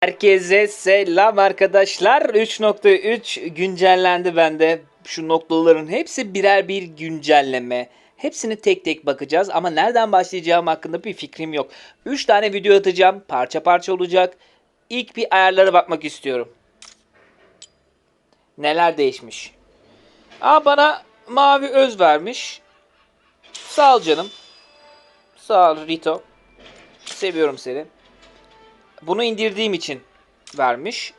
Herkese selam arkadaşlar. 3.3 güncellendi bende. Şu noktaların hepsi birer bir güncelleme. Hepsini tek tek bakacağız ama nereden başlayacağım hakkında bir fikrim yok. 3 tane video atacağım. Parça parça olacak. İlk bir ayarlara bakmak istiyorum. Neler değişmiş? Aa bana mavi öz vermiş. Sağ ol canım. Sağ ol Rito. Seviyorum seni. Bunu indirdiğim için vermiş.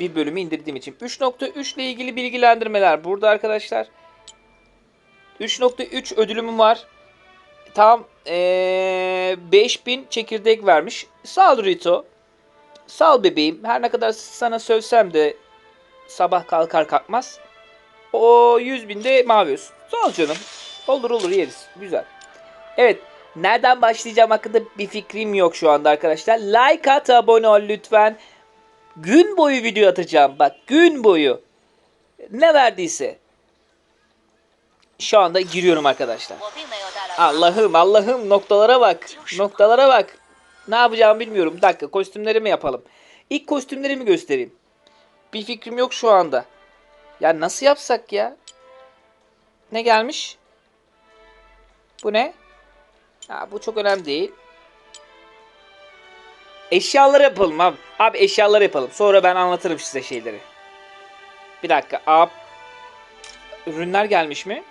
Bir bölümü indirdiğim için. 3.3 ile ilgili bilgilendirmeler burada arkadaşlar. 3.3 ödülümüm var. Tam ee, 5000 çekirdek vermiş. Sağ ol Rito. Sağ ol bebeğim. Her ne kadar sana sövsem de sabah kalkar kalkmaz. O 100 binde mavi olsun. Sağ ol canım. Olur olur yeriz. Güzel. Evet. Nereden başlayacağım hakkında bir fikrim yok şu anda arkadaşlar. Like at, abone ol lütfen. Gün boyu video atacağım. Bak gün boyu. Ne verdiyse. Şu anda giriyorum arkadaşlar. Allah'ım Allah'ım noktalara bak. Noktalara bak. Ne yapacağımı bilmiyorum. Bir dakika kostümlerimi yapalım. İlk kostümlerimi göstereyim. Bir fikrim yok şu anda. Ya nasıl yapsak ya? Ne gelmiş? Bu ne? Ha, bu çok önemli değil. Eşyaları yapalım abi. Abi eşyaları yapalım. Sonra ben anlatırım size şeyleri. Bir dakika. Ab. Ürünler gelmiş mi?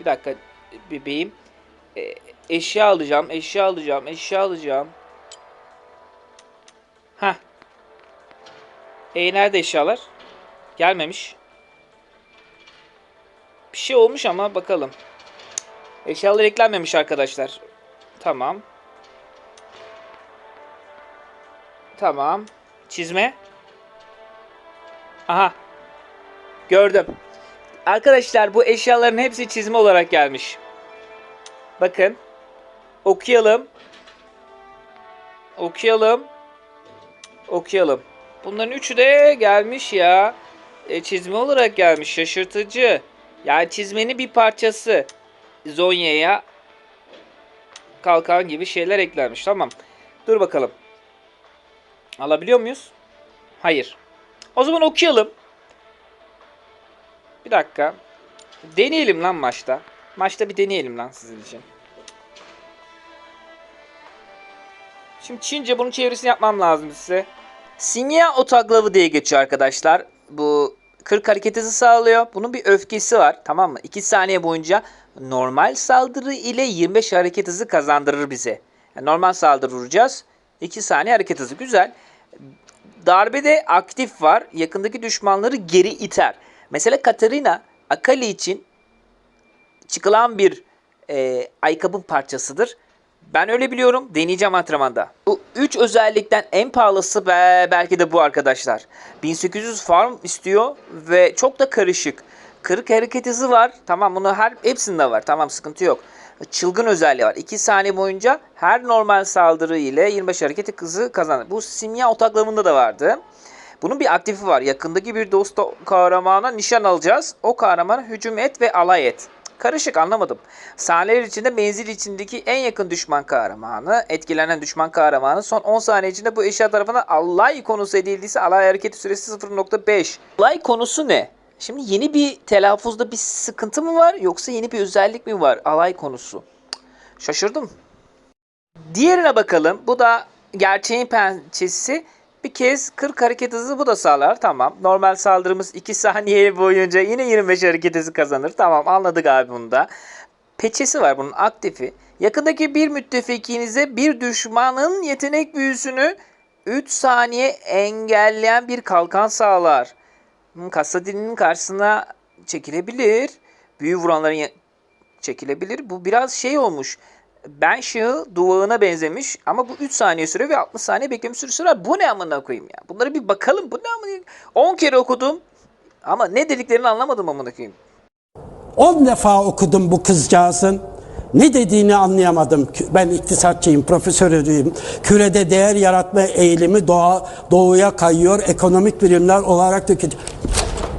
Bir dakika bebeğim. E, eşya alacağım, eşya alacağım, eşya alacağım. Ha. E nerede eşyalar? Gelmemiş. Bir şey olmuş ama bakalım. Eşyalar eklenmemiş arkadaşlar. Tamam. Tamam. Çizme. Aha. Gördüm. Arkadaşlar bu eşyaların hepsi çizme olarak gelmiş. Bakın. Okuyalım. Okuyalım. Okuyalım. Bunların üçü de gelmiş ya. E, çizme olarak gelmiş. Şaşırtıcı. Yani çizmenin bir parçası. Zonya'ya kalkan gibi şeyler eklenmiş. Tamam. Dur bakalım. Alabiliyor muyuz? Hayır. O zaman okuyalım. Bir dakika. Deneyelim lan maçta. Maçta bir deneyelim lan sizin için. Şimdi Çince bunun çevirisini yapmam lazım size. Simya otaglavı diye geçiyor arkadaşlar. Bu 40 hareket hızı sağlıyor. Bunun bir öfkesi var. Tamam mı? 2 saniye boyunca normal saldırı ile 25 hareket hızı kazandırır bize. Yani normal saldırı vuracağız. 2 saniye hareket hızı. Güzel. Darbede aktif var. Yakındaki düşmanları geri iter. Mesela Katarina Akali için çıkılan bir e, ayakkabı parçasıdır. Ben öyle biliyorum. Deneyeceğim antrenmanda. Bu 3 özellikten en pahalısı be, belki de bu arkadaşlar. 1800 farm istiyor ve çok da karışık. Kırık hareket hızı var. Tamam bunu her hepsinde var. Tamam sıkıntı yok. Çılgın özelliği var. 2 saniye boyunca her normal saldırı ile 25 hareket hızı kazanır. Bu simya otaklamında da vardı. Bunun bir aktifi var. Yakındaki bir dost kahramana nişan alacağız. O kahramana hücum et ve alay et. Karışık anlamadım. Saniyeler içinde menzil içindeki en yakın düşman kahramanı, etkilenen düşman kahramanı son 10 saniye içinde bu eşya tarafından alay konusu edildiyse alay hareketi süresi 0.5. Alay konusu ne? Şimdi yeni bir telaffuzda bir sıkıntı mı var yoksa yeni bir özellik mi var alay konusu? Şaşırdım. Diğerine bakalım. Bu da gerçeğin pençesi. Bir kez 40 hareket hızı bu da sağlar. Tamam. Normal saldırımız 2 saniye boyunca yine 25 hareket hızı kazanır. Tamam anladık abi bunu da. Peçesi var bunun aktifi. Yakındaki bir müttefikinize bir düşmanın yetenek büyüsünü 3 saniye engelleyen bir kalkan sağlar. Hmm, Kassadin'in karşısına çekilebilir. Büyü vuranların çekilebilir. Bu biraz şey olmuş. Ben şığı duvağına benzemiş ama bu 3 saniye süre ve 60 saniye bekleme süresi var. Bu ne amına koyayım ya? Bunları bir bakalım. Bu ne amına 10 kere okudum ama ne dediklerini anlamadım amına koyayım. 10 defa okudum bu kızcağızın. Ne dediğini anlayamadım. Ben iktisatçıyım, profesörüyüm. Kürede değer yaratma eğilimi doğa, doğuya kayıyor. Ekonomik birimler olarak dökülecek.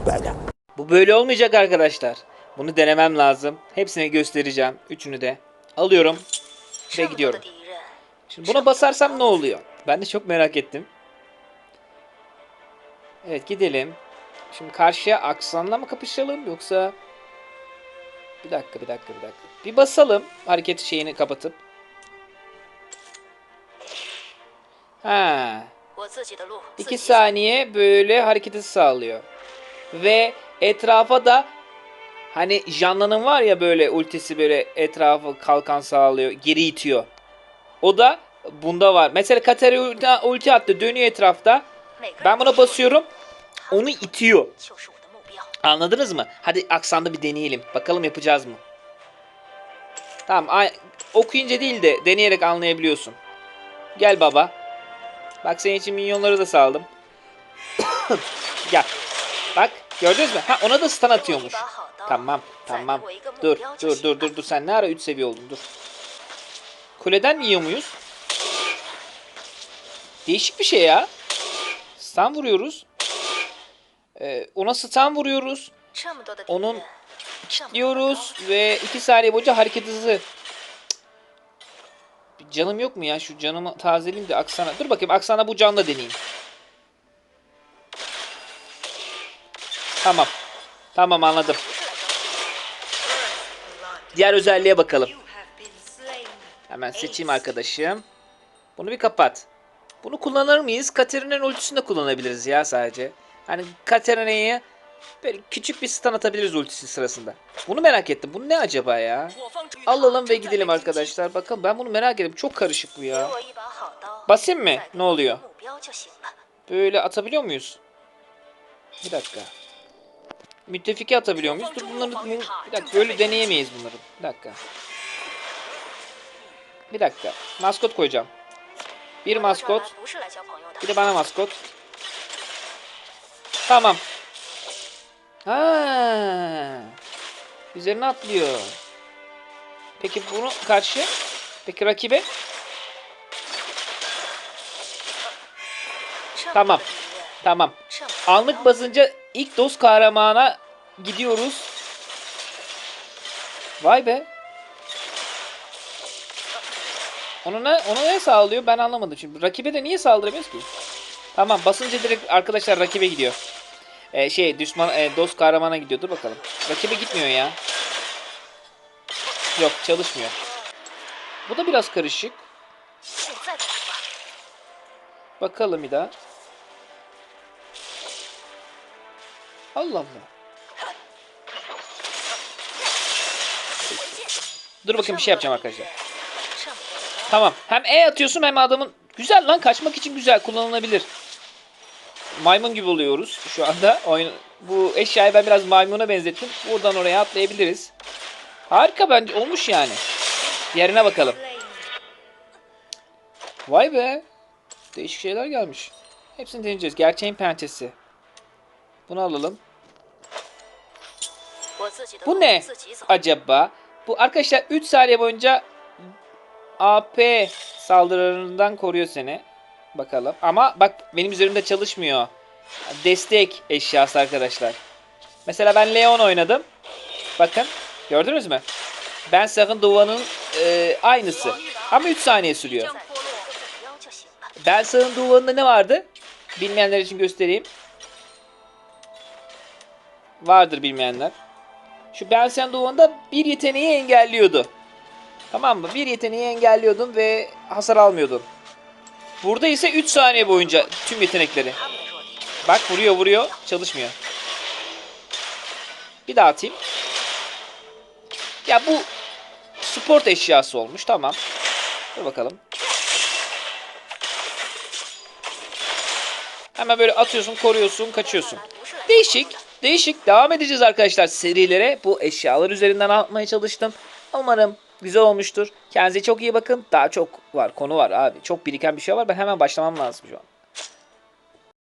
Böyle. Bu böyle olmayacak arkadaşlar. Bunu denemem lazım. Hepsini göstereceğim. Üçünü de. Alıyorum ve gidiyorum. Şimdi buna basarsam ne oluyor? Ben de çok merak ettim. Evet gidelim. Şimdi karşıya aksanla mı kapışalım yoksa... Bir dakika bir dakika bir dakika. Bir basalım hareket şeyini kapatıp. Ha. İki saniye böyle hareketi sağlıyor. Ve etrafa da Hani Janna'nın var ya böyle ultisi böyle etrafı kalkan sağlıyor. Geri itiyor. O da bunda var. Mesela Katar'ı ulti, ulti attı. Dönüyor etrafta. Ben buna basıyorum. Onu itiyor. Anladınız mı? Hadi aksanda bir deneyelim. Bakalım yapacağız mı? Tamam. Okuyunca değil de deneyerek anlayabiliyorsun. Gel baba. Bak senin için minyonları da saldım. Gel. Bak gördünüz mü? Ha ona da stun atıyormuş. Tamam tamam. Dur dur dur dur dur sen ne ara 3 seviye oldun dur. Kuleden mi yiyor muyuz? Değişik bir şey ya. Stun vuruyoruz. Ee, ona stun vuruyoruz. Onun kilitliyoruz ve 2 saniye boyunca hareket hızı. Bir canım yok mu ya? Şu canımı tazeleyeyim de Aksan'a. Dur bakayım Aksan'a bu canla deneyeyim. Tamam. Tamam anladım. Diğer özelliğe bakalım. Hemen seçeyim arkadaşım. Bunu bir kapat. Bunu kullanır mıyız? Katerina'nın ultisini kullanabiliriz ya sadece. Hani Katerina'yı böyle küçük bir stun atabiliriz ultisi sırasında. Bunu merak ettim. Bu ne acaba ya? Alalım ve gidelim arkadaşlar. Bakın ben bunu merak ettim. Çok karışık bu ya. Basayım mı? Ne oluyor? Böyle atabiliyor muyuz? Bir dakika müttefiki atabiliyor muyuz? Dur bunları bir dakika böyle deneyemeyiz bunları. Bir dakika. Bir dakika. Maskot koyacağım. Bir maskot. Bir de bana maskot. Tamam. Ha. Üzerine atlıyor. Peki bunu karşı? Peki rakibe? Tamam. Tamam. Anlık basınca İlk dost kahramana gidiyoruz. Vay be. Onu ne, onu ne sağlıyor ben anlamadım şimdi. Rakibe de niye saldıramıyoruz ki? Tamam basınca direkt arkadaşlar rakibe gidiyor. Ee, şey düşman e, dost kahramana gidiyor. Dur bakalım. Rakibe gitmiyor ya. Yok çalışmıyor. Bu da biraz karışık. Bakalım bir daha. Allah Allah. Dur bakayım bir şey yapacağım arkadaşlar. Tamam. Hem E atıyorsun hem adamın... Güzel lan kaçmak için güzel kullanılabilir. Maymun gibi oluyoruz şu anda. Oyun... Bu eşyayı ben biraz maymuna benzettim. Buradan oraya atlayabiliriz. Harika bence olmuş yani. Yerine bakalım. Vay be. Değişik şeyler gelmiş. Hepsini deneyeceğiz. Gerçeğin pençesi. Bunu alalım. Bu ne acaba? Bu arkadaşlar 3 saniye boyunca AP saldırılarından koruyor seni. Bakalım. Ama bak benim üzerimde çalışmıyor. Destek eşyası arkadaşlar. Mesela ben Leon oynadım. Bakın. Gördünüz mü? Ben Sakın Duvan'ın e, aynısı. Ama 3 saniye sürüyor. Ben Sakın Duvan'ında ne vardı? Bilmeyenler için göstereyim vardır bilmeyenler. şu Belsen Doğu'nda bir yeteneği engelliyordu. Tamam mı? Bir yeteneği engelliyordun ve hasar almıyordun. Burada ise 3 saniye boyunca tüm yetenekleri. Bak vuruyor vuruyor çalışmıyor. Bir daha atayım. Ya bu sport eşyası olmuş tamam. Dur bakalım. Hemen böyle atıyorsun, koruyorsun, kaçıyorsun. Değişik değişik. Devam edeceğiz arkadaşlar serilere. Bu eşyalar üzerinden anlatmaya çalıştım. Umarım güzel olmuştur. Kendinize çok iyi bakın. Daha çok var, konu var abi. Çok biriken bir şey var. Ben hemen başlamam lazım şu an.